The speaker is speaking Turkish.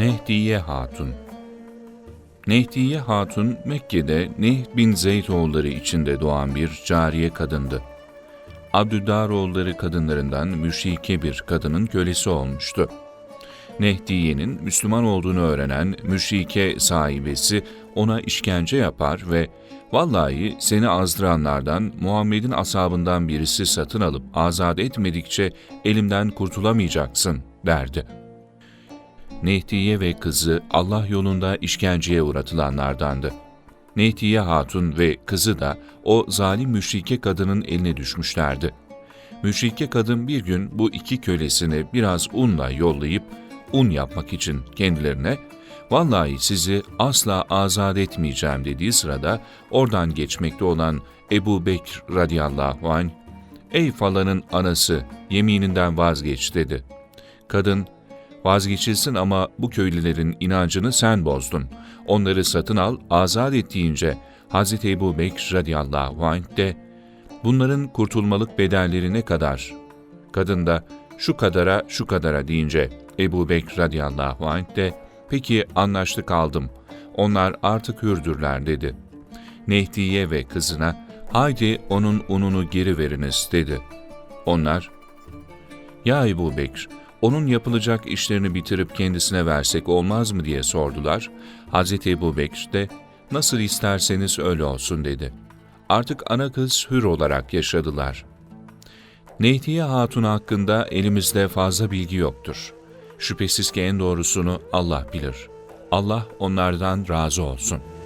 Nehdiye Hatun Nehdiye Hatun, Mekke'de Neh bin Zeyd oğulları içinde doğan bir cariye kadındı. Abdüdaroğulları kadınlarından müşrike bir kadının kölesi olmuştu. Nehdiye'nin Müslüman olduğunu öğrenen müşrike sahibesi ona işkence yapar ve ''Vallahi seni azdıranlardan Muhammed'in asabından birisi satın alıp azat etmedikçe elimden kurtulamayacaksın.'' derdi. Nehdiye ve kızı Allah yolunda işkenceye uğratılanlardandı. Nehdiye Hatun ve kızı da o zalim müşrike kadının eline düşmüşlerdi. Müşrike kadın bir gün bu iki kölesini biraz unla yollayıp un yapmak için kendilerine ''Vallahi sizi asla azat etmeyeceğim'' dediği sırada oradan geçmekte olan Ebu Bekr radıyallahu anh ''Ey falanın anası yemininden vazgeç'' dedi. Kadın ''Vazgeçilsin ama bu köylülerin inancını sen bozdun. Onları satın al, azat et deyince Hz. Ebu Bekr radıyallahu anh de bunların kurtulmalık bedelleri ne kadar? Kadın da şu kadara şu kadara deyince Ebu Bekr radıyallahu anh de peki anlaştık aldım. Onlar artık hürdürler dedi. Nehdiye ve kızına haydi onun ununu geri veriniz dedi. Onlar ya Ebu Bekr onun yapılacak işlerini bitirip kendisine versek olmaz mı diye sordular. Hz. Ebu Bekr de nasıl isterseniz öyle olsun dedi. Artık ana kız hür olarak yaşadılar. Nehdiye Hatun hakkında elimizde fazla bilgi yoktur. Şüphesiz ki en doğrusunu Allah bilir. Allah onlardan razı olsun.''